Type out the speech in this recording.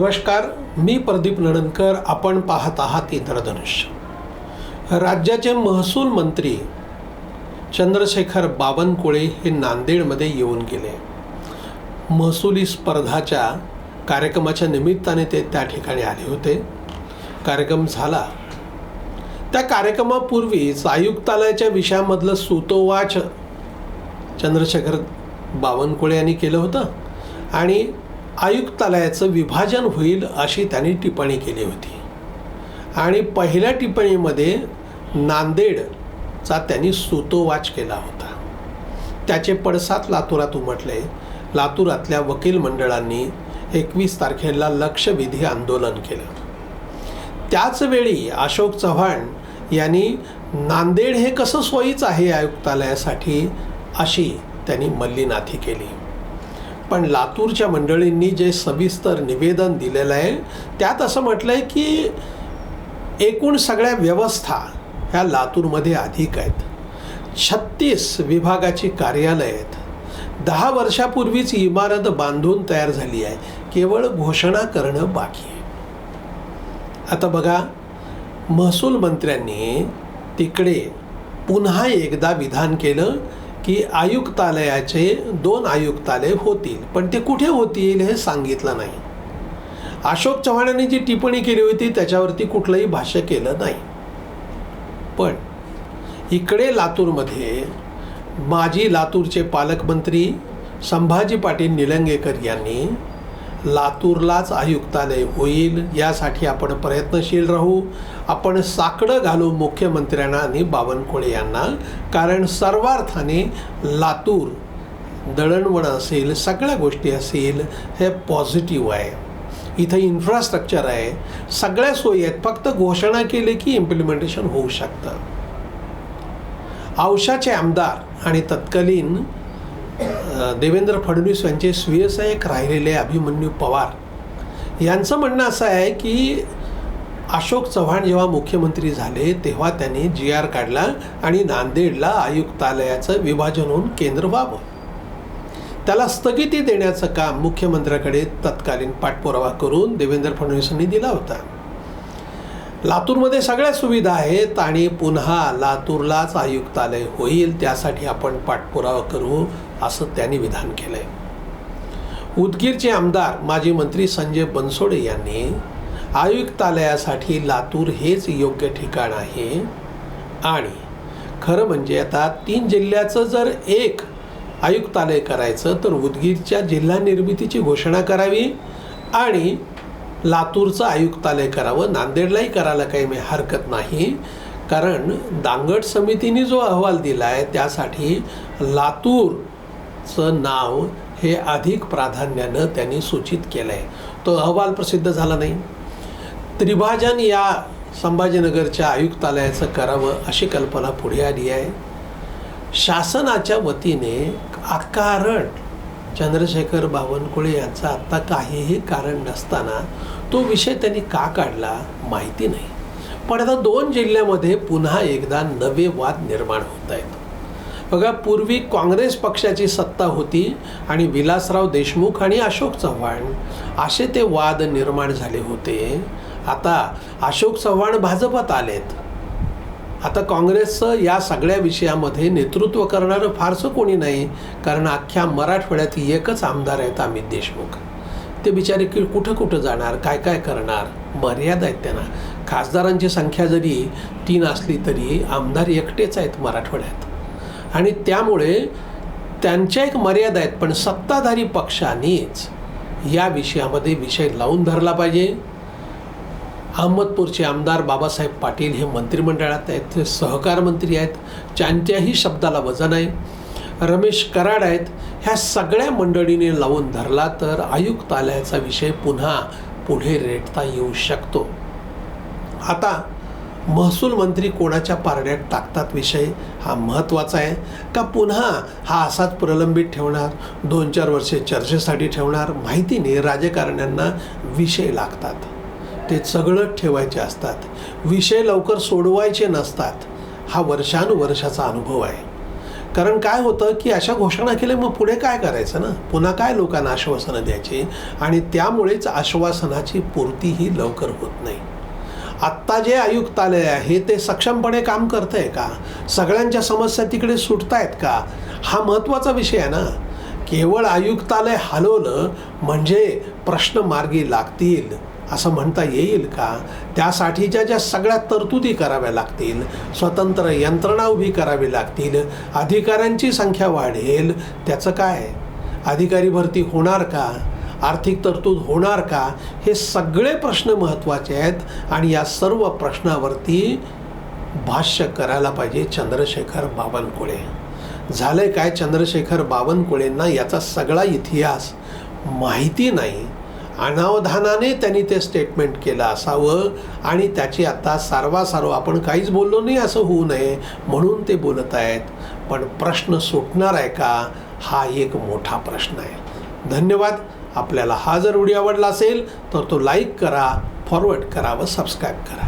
नमस्कार मी प्रदीप नडणकर आपण पाहत आहात इंद्रधनुष्य. राज्याचे महसूल मंत्री चंद्रशेखर बावनकुळे हे नांदेडमध्ये येऊन गेले. महसुली स्पर्धाच्या कार्यक्रमाच्या निमित्ताने ते त्या ठिकाणी आले होते. कार्यक्रम झाला. त्या कार्यक्रमापूर्वीच आयुक्तालयाच्या विषयामधलं सुतोवाच चंद्रशेखर बावनकुळे यांनी केलं होतं. आणि आयुक्तालयाचं विभाजन होईल अशी त्यांनी टिप्पणी केली होती. आणि पहिल्या टिप्पणीमध्ये नांदेडचा त्यांनी सुतोवाच केला होता. त्याचे पडसाद लातुरात उमटले. लातुरातल्या वकील मंडळांनी एकवीस तारखेला लक्षवेधी आंदोलन केलं. त्याचवेळी अशोक चव्हाण यांनी नांदेड हे कसं सोयीचं आहे आयुक्तालयासाठी अशी त्यांनी मल्लीनाथी केली. पण लातूरच्या मंडळींनी जे सविस्तर निवेदन दिलेलं आहे त्यात असं म्हटलं आहे की एकूण सगळ्या व्यवस्था ह्या लातूरमध्ये अधिक आहेत. छत्तीस विभागाची कार्यालय आहेत. दहा वर्षापूर्वीच इमारत बांधून तयार झाली आहे. केवळ घोषणा करणं बाकी आहे. आता बघा महसूल मंत्र्यांनी तिकडे पुन्हा एकदा विधान केलं. की आयुक्तालयाचे दोन आयुक्तालय होतील पण ते कुठे होतील हे सांगितलं नाही. अशोक चव्हाणांनी जी टिप्पणी केली होती त्याच्यावरती कुठलंही भाष्य केलं नाही. पण इकडे लातूरमध्ये माजी लातूरचे पालकमंत्री संभाजी पाटील निलंगेकर यांनी लातूरलाच आयुक्तालय होईल यासाठी आपण प्रयत्नशील राहू. आपण साकडं घालू मुख्यमंत्र्यांना आणि बावनकुळे यांना. कारण सर्वार्थाने लातूर दळणवळण असेल सगळ्या गोष्टी असेल हे पॉझिटिव्ह आहे. इथं इन्फ्रास्ट्रक्चर आहे. सगळ्या सोयी आहेत. फक्त घोषणा केली की इम्प्लिमेंटेशन होऊ शकतं. औषाचे आमदार आणि तत्कालीन देवेंद्र फडणवीस यांचे स्वीयसहाय्यक राहिलेले अभिमन्यू पवार यांचं म्हणणं असं आहे की अशोक चव्हाण जेव्हा मुख्यमंत्री झाले तेव्हा त्यांनी जी आर काढला आणि नांदेडला आयुक्तालयाचं विभाजन होऊन केंद्र व्हावं. त्याला स्थगिती देण्याचं काम मुख्यमंत्र्याकडे तत्कालीन पाठपुरावा करून देवेंद्र फडणवीसांनी दिला होता. लातूरमध्ये सगळ्या सुविधा आहेत आणि पुन्हा लातूरलाच आयुक्तालय होईल त्यासाठी आपण पाठपुरावा करू असं त्यांनी विधान केलं आहे उदगीरचे आमदार माजी मंत्री संजय बनसोडे यांनी आयुक्तालयासाठी लातूर हेच योग्य ठिकाण आहे. आणि खरं म्हणजे आता तीन जिल्ह्याचं जर एक आयुक्तालय करायचं तर उदगीरच्या जिल्हा निर्मितीची घोषणा करावी आणि लातूरचं आयुक्तालय करावं नांदेडलाही करायला काही मी हरकत नाही. कारण दांगट समितीने जो अहवाल दिला आहे त्यासाठी लातूरचं नाव हे अधिक प्राधान्यानं त्यांनी सूचित केलं आहे तो अहवाल प्रसिद्ध झाला नाही. त्रिभाजन या संभाजीनगरच्या आयुक्तालयाचं करावं अशी कल्पना पुढे आली आहे. शासनाच्या वतीने अकारण चंद्रशेखर बावनकुळे यांचा आत्ता काहीही कारण नसताना तो विषय त्यांनी का काढला माहिती नाही. पण आता दोन जिल्ह्यामध्ये पुन्हा एकदा नवे वाद निर्माण होत आहेत. बघा पूर्वी काँग्रेस पक्षाची सत्ता होती आणि विलासराव देशमुख आणि अशोक चव्हाण असे ते वाद निर्माण झाले होते. आता अशोक चव्हाण भाजपात आलेत. आता काँग्रेसचं या सगळ्या विषयामध्ये नेतृत्व करणारं फारसं कोणी नाही कारण अख्ख्या मराठवाड्यात एकच आमदार आहेत अमित देशमुख. ते बिचारे की कुठं कुठं जाणार काय काय करणार? मर्यादा आहेत त्यांना. खासदारांची संख्या जरी तीन असली तरी आमदार एकटेच आहेत मराठवाड्यात. आणि त्यामुळे त्यांच्या एक मर्यादा आहेत पण सत्ताधारी पक्षानेच या विषयामध्ये विषय लावून धरला पाहिजे. अहमदपूरचे आमदार बाबासाहेब पाटील हे मंत्रिमंडळात आहेत. ते सहकार मंत्री आहेत. त्यांच्याही शब्दाला वजन आहे. रमेश कराड आहेत. ह्या सगळ्या मंडळीने लावून धरला तर आयुक्तालयाचा विषय पुन्हा पुढे रेटता येऊ शकतो. आता महसूल मंत्री कोणाच्या पारड्यात टाकतात विषय हा महत्त्वाचा आहे. का पुन्हा हा असाच प्रलंबित ठेवणार? दोन चार वर्षे चर्चेसाठी ठेवणार? माहितीने राजकारण्यांना विषय लागतात. ते सगळं ठेवायचे असतात. विषय लवकर सोडवायचे नसतात. हा वर्षानुवर्षाचा अनुभव आहे. कारण काय होतं की अशा घोषणा केल्या मग पुढे काय करायचं ना? पुन्हा काय लोकांना आश्वासनं द्यायची? आणि त्यामुळेच आश्वासनाची पूर्ती ही लवकर होत नाही. आत्ता जे आयुक्तालय आहे ते सक्षमपणे काम करत आहे का? सगळ्यांच्या समस्या तिकडे सुटत आहेत का? हा महत्त्वाचा विषय आहे ना. केवळ आयुक्तालय हलवलं म्हणजे प्रश्न मार्गी लागतील. असं म्हणता येईल का? त्यासाठीच्या ज्या सगळ्या तरतुदी कराव्या लागतील स्वतंत्र यंत्रणा उभी करावी लागतील अधिकाऱ्यांची संख्या वाढेल त्याचं काय? अधिकारी भरती होणार का? आर्थिक तरतूद होणार का? हे सगळे प्रश्न महत्त्वाचे आहेत आणि या सर्व प्रश्नावरती भाष्य करायला पाहिजे चंद्रशेखर बावनकुळे. आहे काय चंद्रशेखर बावनकुळेंना याचा सगळा इतिहास माहिती नाही अनावधानाने त्यांनी ते स्टेटमेंट केलं असावं आणि त्याची आता सारवासारव आपण काहीच बोललो नाही असं होऊ नये म्हणून ते बोलत आहेत. पण प्रश्न सुटणार आहे का? हा एक मोठा प्रश्न आहे. धन्यवाद. आपल्याला हा जर व्हिडिओ आवडला असेल तर तो लाईक करा फॉरवर्ड करा व सबस्क्राईब करा.